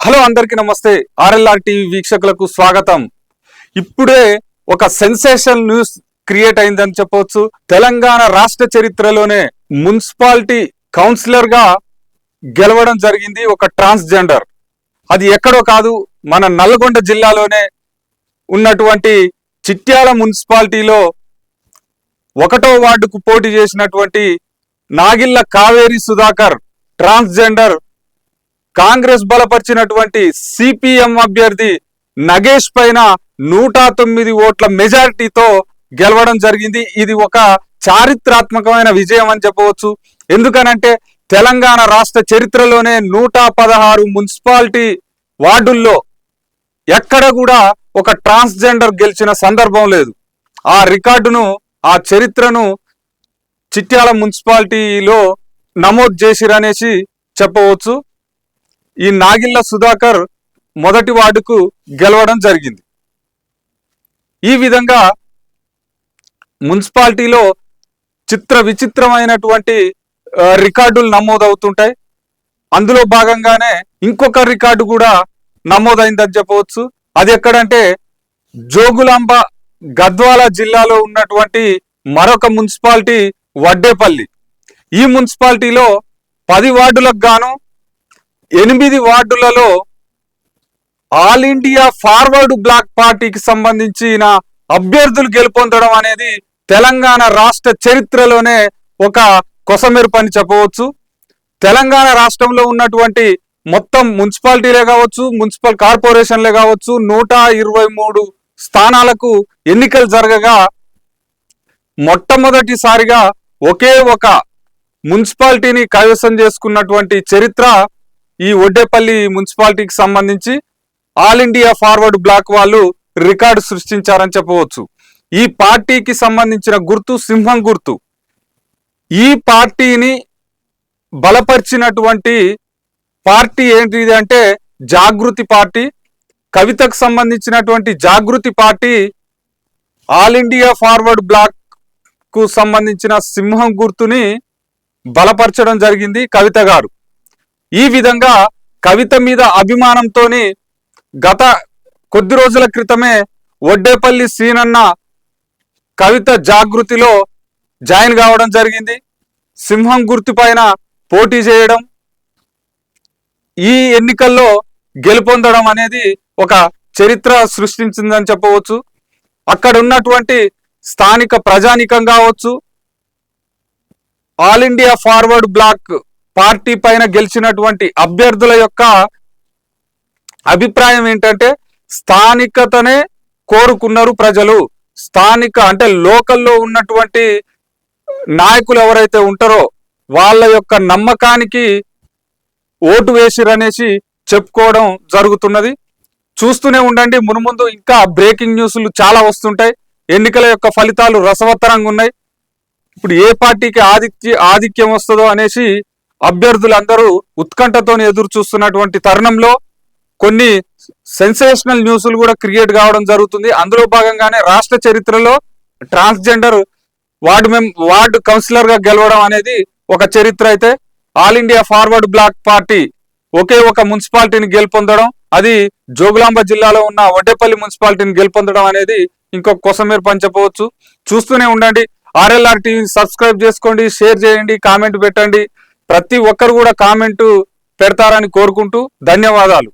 Hello అందరికీ నమస్తే. RLR TV వీక్షకులకు స్వాగతం. ఇప్పుడే ఒక సెన్సేషన్ న్యూస్ క్రియేట్ అయిందని చెప్పవచ్చు. తెలంగాణ రాష్ట్ర చరిత్రలోనే మున్సిపాలిటీ కౌన్సిలర్గా గెలవడం జరిగింది ఒక ట్రాన్స్జెండర్. అది ఎక్కడో కాదు మన నల్గొండ జిల్లాలోనే ఉన్నటువంటి చిట్యాల మున్సిపాలిటీలో ఒకటో వార్డుకు పోటీ చేసినటువంటి నాగిల్ల కావేరి సుధాకర్ ట్రాన్స్జెండర్ కాంగ్రెస్ బలపరిచినటువంటి సిపిఎం అభ్యర్థి నగేష్ పైన నూట తొమ్మిది ఓట్ల మెజారిటీతో గెలవడం జరిగింది. ఇది ఒక చారిత్రాత్మకమైన విజయం అని చెప్పవచ్చు. ఎందుకనంటే తెలంగాణ రాష్ట్ర చరిత్రలోనే నూట పదహారు మున్సిపాలిటీ వార్డుల్లో ఎక్కడ కూడా ఒక ట్రాన్స్జెండర్ గెలిచిన సందర్భం లేదు. ఆ రికార్డును ఆ చరిత్రను చిట్యాల మున్సిపాలిటీలో నమోదు చేసిరనేసి చెప్పవచ్చు. ఈ నాగిళ్ళ సుధాకర్ మొదటి వార్డుకు గెలవడం జరిగింది. ఈ విధంగా మున్సిపాలిటీలో చిత్ర విచిత్రమైనటువంటి రికార్డులు నమోదవుతుంటాయి. అందులో భాగంగానే ఇంకొక రికార్డు కూడా నమోదైందని చెప్పవచ్చు. అది ఎక్కడంటే జోగులాంబ గద్వాల జిల్లాలో ఉన్నటువంటి మరొక మున్సిపాలిటీ వడ్డేపల్లి. ఈ మున్సిపాలిటీలో పది వార్డులకు గాను ఎనిమిది వార్డులలో ఆల్ ఇండియా ఫార్వర్డ్ బ్లాక్ పార్టీకి సంబంధించిన అభ్యర్థులు గెలుపొందడం అనేది తెలంగాణ రాష్ట్ర చరిత్రలోనే ఒక కొసమెరుపు అని చెప్పవచ్చు. తెలంగాణ రాష్ట్రంలో ఉన్నటువంటి మొత్తం మున్సిపాలిటీలే కావచ్చు మున్సిపల్ కార్పొరేషన్లే కావచ్చు నూట ఇరవై మూడు స్థానాలకు ఎన్నికలు జరగగా మొట్టమొదటిసారిగా ఒకే ఒక మున్సిపాలిటీని కైవసం చేసుకున్నటువంటి చరిత్ర ఈ ఒడ్డేపల్లి మున్సిపాలిటీకి సంబంధించి ఆల్ ఇండియా ఫార్వర్డ్ బ్లాక్ వాళ్ళు రికార్డు సృష్టించారని చెప్పవచ్చు. ఈ పార్టీకి సంబంధించిన గుర్తు సింహం గుర్తు. ఈ పార్టీని బలపరిచినటువంటి పార్టీ ఏంటిది అంటే జాగృతి పార్టీ. కవితకు సంబంధించినటువంటి Jagruthi party all India Forward బ్లాక్కు సంబంధించిన సింహం గుర్తుని బలపరచడం జరిగింది కవిత గారు. ఈ విధంగా కవిత మీద అభిమానంతోని గత కొద్ది రోజుల క్రితమే ఒడ్డేపల్లి సీనన్న కవిత జాగృతిలో జాయిన్ కావడం జరిగింది. సింహం గుర్తు పైన పోటీ చేయడం ఈ ఎన్నికల్లో గెలుపొందడం అనేది ఒక చరిత్ర సృష్టించిందని చెప్పవచ్చు. అక్కడ ఉన్నటువంటి స్థానిక ప్రజానికం కావచ్చు. All India forward black party పైన గెలిచినటువంటి అభ్యర్థుల యొక్క అభిప్రాయం ఏంటంటే స్థానికతనే కోరుకున్నారు ప్రజలు. స్థానిక అంటే లోకల్లో ఉన్నటువంటి నాయకులు ఎవరైతే ఉంటారో వాళ్ళ యొక్క నమ్మకానికి ఓటు వేసిరనేసి చెప్పుకోవడం జరుగుతున్నది. చూస్తూనే ఉండండి మునుముందు ఇంకా బ్రేకింగ్ న్యూస్లు చాలా వస్తుంటాయి. ఎన్నికల యొక్క ఫలితాలు రసవత్తరంగా ఉన్నాయి ఇప్పుడు ఏ పార్టీకి ఆధిక్య ఆధిక్యం వస్తుందో అనేసి అభ్యర్థులందరూ ఉత్కంఠతో ఎదురు చూస్తున్నటువంటి తరుణంలో కొన్ని సెన్సేషనల్ న్యూస్లు కూడా క్రియేట్ కావడం జరుగుతుంది. అందులో భాగంగానే రాష్ట్ర చరిత్రలో ట్రాన్స్జెండర్ వార్డు మెం వార్డు కౌన్సిలర్గా గెలవడం అనేది ఒక చరిత్ర అయితే. All India forward black party ఒకే ఒక మున్సిపాలిటీని గెలుపొందడం అది జోగులాంబ జిల్లాలో ఉన్న వడ్డేపల్లి మున్సిపాలిటీని గెలుపొందడం అనేది ఇంకొక కొసమేరు పని చెప్పవచ్చు చూస్తూనే ఉండండి. ఆర్ఎల్ఆర్ టీవీని సబ్స్క్రైబ్ చేసుకోండి షేర్ చేయండి కామెంట్ పెట్టండి. ప్రతి ఒక్కరు కూడా కామెంటు పెడతారని కోరుకుంటూ ధన్యవాదాలు.